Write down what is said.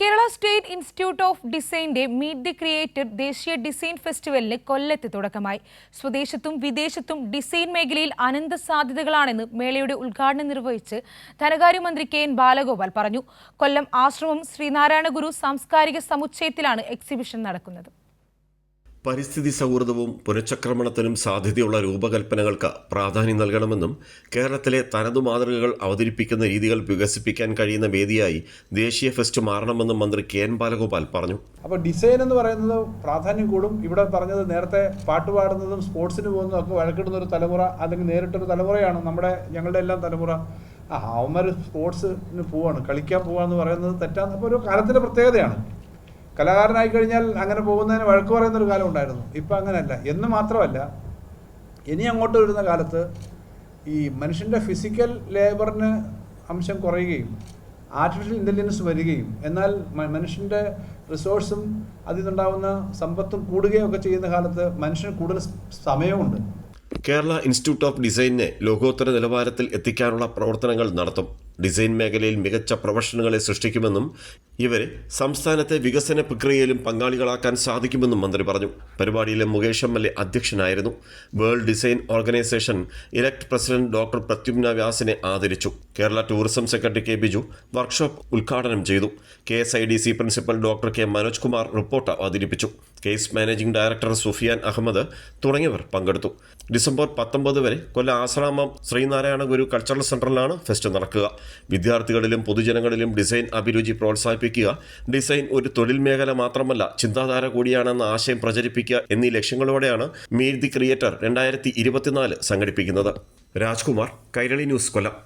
Kerala state institute of ഡിസൈന്റെ meet the creator ദേശീയ design ഫെസ്റ്റിവലിന് കൊല്ലത്ത് തുടക്കമായി. സ്വദേശത്തും വിദേശത്തും ഡിസൈൻ മേഖലയിൽ അനന്ത സാധ്യതകളാണെന്ന് മേളയുടെ ഉദ്ഘാടനം നിർവഹിച്ച് ധനകാര്യമന്ത്രി കെ എൻ ബാലഗോപാൽ പറഞ്ഞു. കൊല്ലം ആശ്രമം ശ്രീനാരായണ ഗുരു സാംസ്കാരിക സമുച്ചയത്തിലാണ് എക്സിബിഷൻ നടക്കുന്നത്. പരിസ്ഥിതി സൗഹൃദവും പുനഃചക്രമണത്തിനും സാധ്യതയുള്ള രൂപകൽപ്പനകൾക്ക് പ്രാധാന്യം നൽകണമെന്നും കേരളത്തിലെ തനതു മാതൃകകൾ അവതരിപ്പിക്കുന്ന രീതികൾ വികസിപ്പിക്കാൻ കഴിയുന്ന വേദിയായി ദേശീയ ഫെസ്റ്റ് മാറണമെന്നും മന്ത്രി കെ എൻ ബാലഗോപാൽ പറഞ്ഞു. അപ്പോൾ ഡിസൈൻ എന്ന് പറയുന്നത് പ്രാധാന്യം കൂടും. ഇവിടെ പറഞ്ഞത് നേരത്തെ പാട്ട് പാടുന്നതും സ്പോർട്സിന് പോകുന്നതും ഒക്കെ വഴക്കിടുന്ന ഒരു തലമുറ അല്ലെങ്കിൽ നേരിട്ടൊരു തലമുറയാണ് നമ്മുടെ ഞങ്ങളുടെ എല്ലാം തലമുറ. ആ അവന്മാർ സ്പോർട്സിന് പോവാണ് കളിക്കാൻ പോവാന്ന് പറയുന്നത് തെറ്റാന്ന്. അപ്പോൾ ഒരു കാലത്തിന്റെ പ്രത്യേകതയാണ്. കലാകാരനായി കഴിഞ്ഞാൽ അങ്ങനെ പോകുന്നതിന് വഴക്ക് പറയുന്ന ഒരു കാലം ഉണ്ടായിരുന്നു. ഇപ്പം അങ്ങനെയല്ല എന്ന് മാത്രമല്ല ഇനി അങ്ങോട്ട് വരുന്ന കാലത്ത് ഈ മനുഷ്യന്റെ ഫിസിക്കൽ ലേബറിന് അംശം കുറയുകയും ആർട്ടിഫിഷ്യൽ ഇന്റലിജൻസ് വരികയും എന്നാൽ മനുഷ്യന്റെ റിസോഴ്സും അതിൽ നിന്നുണ്ടാവുന്ന സമ്പത്തും കൂടുകയും ഒക്കെ ചെയ്യുന്ന കാലത്ത് മനുഷ്യന് കൂടുതൽ സമയമുണ്ട് കേരള ഇൻസ്റ്റിറ്റ്യൂട്ട് ഓഫ് ഡിസൈനിനെ ലോകോത്തര നിലവാരത്തിൽ എത്തിക്കാനുള്ള പ്രവർത്തനങ്ങൾ നടത്തും. ഡിസൈൻ മേഖലയിൽ മികച്ച പ്രൊഫഷണലുകളെ സൃഷ്ടിക്കുമെന്നും ഇവരെ സംസ്ഥാനത്തെ വികസന പ്രക്രിയയിലും പങ്കാളികളാക്കാൻ സാധിക്കുമെന്നും മന്ത്രി പറഞ്ഞു. പരിപാടിയിലെ മുകേഷ് എം എൽ എ അധ്യക്ഷനായിരുന്നു. World Design Organisation elect president doctor Pradyumna വ്യാസിനെ ആദരിച്ചു. Kerala tourism secretary K Biju workshop ഉദ്ഘാടനം ചെയ്തു. K S I D C principal doctor K Manoj Kumar report അവതരിപ്പിച്ചു. Case managing director Sufiyan Ahammed തുടങ്ങിയവർ പങ്കെടുത്തു. December പത്തൊമ്പത് വരെ കൊല്ല ആശ്രാമം ശ്രീനാരായണ ഗുരു കൾച്ചറൽ സെന്ററിലാണ് ഫെസ്റ്റ് നടക്കുക. വിദ്യാർത്ഥികളിലും പൊതുജനങ്ങളിലും ഡിസൈൻ അഭിരുചി പ്രോത്സാഹിപ്പിക്കുക ഡിസൈൻ ഒരു തൊഴിൽ മേഖല മാത്രമല്ല ചിന്താധാര കൂടിയാണെന്ന ആശയം പ്രചരിപ്പിക്കുക എന്നീ ലക്ഷ്യങ്ങളോടെയാണ് മീറ്റ് ദി ക്രിയേറ്റർ രണ്ടായിരത്തി സംഘടിപ്പിക്കുന്നത്. രാജ്കുമാർ കൈരളി ന്യൂസ് കൊല്ലം.